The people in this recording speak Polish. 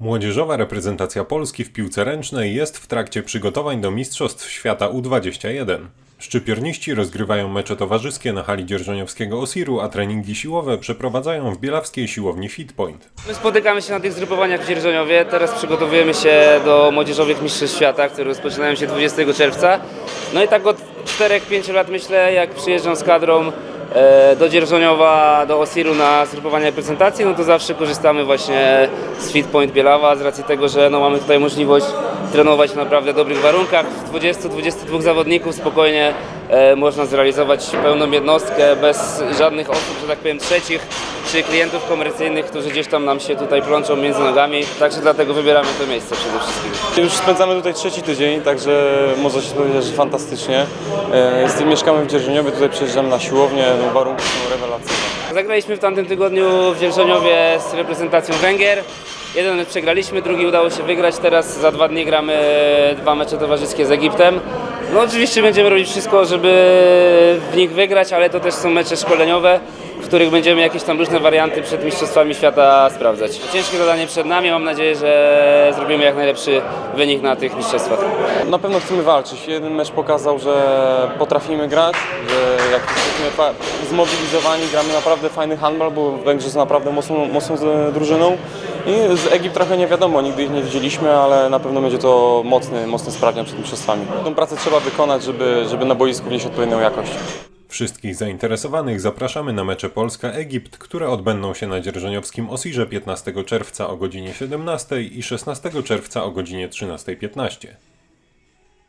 Młodzieżowa reprezentacja Polski w piłce ręcznej jest w trakcie przygotowań do Mistrzostw Świata U21. Szczypiorniści rozgrywają mecze towarzyskie na hali dzierżoniowskiego Osiru, a treningi siłowe przeprowadzają w bielawskiej siłowni Fitpoint. My spotykamy się na tych zgrupowaniach w Dzierżoniowie. Teraz przygotowujemy się do młodzieżowych mistrzostw świata, które rozpoczynają się 20 czerwca. No i tak od 4-5 lat myślę, jak przyjeżdżam z kadrą do Dzierżoniowa, do Osiru na zgrupowania reprezentacji, no to zawsze korzystamy właśnie z Fitpoint Bielawa z racji tego, że no mamy tutaj możliwość trenować w naprawdę dobrych warunkach. W 20-22 zawodników spokojnie e, można zrealizować pełną jednostkę bez żadnych osób, że tak powiem, trzecich czy klientów komercyjnych, którzy gdzieś tam nam się tutaj plączą między nogami. Także dlatego wybieramy to miejsce przede wszystkim. Już spędzamy tutaj trzeci tydzień, także można się powiedzieć, że fantastycznie. Z- Mieszkamy w Dzierżoniowie, tutaj przyjeżdżamy na siłownię, no, warunki są rewelacyjne. Zagraliśmy w tamtym tygodniu w Dzierżoniowie z reprezentacją Węgier. Jeden przegraliśmy, drugi udało się wygrać. Teraz za dwa dni gramy dwa mecze towarzyskie z Egiptem. No oczywiście będziemy robić wszystko, żeby w nich wygrać, ale to też są mecze szkoleniowe, w których będziemy jakieś tam różne warianty przed Mistrzostwami Świata sprawdzać. Ciężkie zadanie przed nami, mam nadzieję, że zrobimy jak najlepszy wynik na tych mistrzostwach. Na pewno chcemy walczyć. Jeden mecz pokazał, że potrafimy grać, że jak jesteśmy zmobilizowani, gramy naprawdę fajny handball, bo Węgrzy są naprawdę mocną, mocną drużyną. I z Egipt trochę nie wiadomo, nigdy ich nie widzieliśmy, ale na pewno będzie to mocny, mocny sprawdzian przed mistrzostwami. Tą pracę trzeba wykonać, żeby, żeby na boisku wnieść odpowiednią jakość. Wszystkich zainteresowanych zapraszamy na mecze Polska-Egipt, które odbędą się na dzierżoniowskim Osirze 15 czerwca o godzinie 17 i 16 czerwca o godzinie 13.15.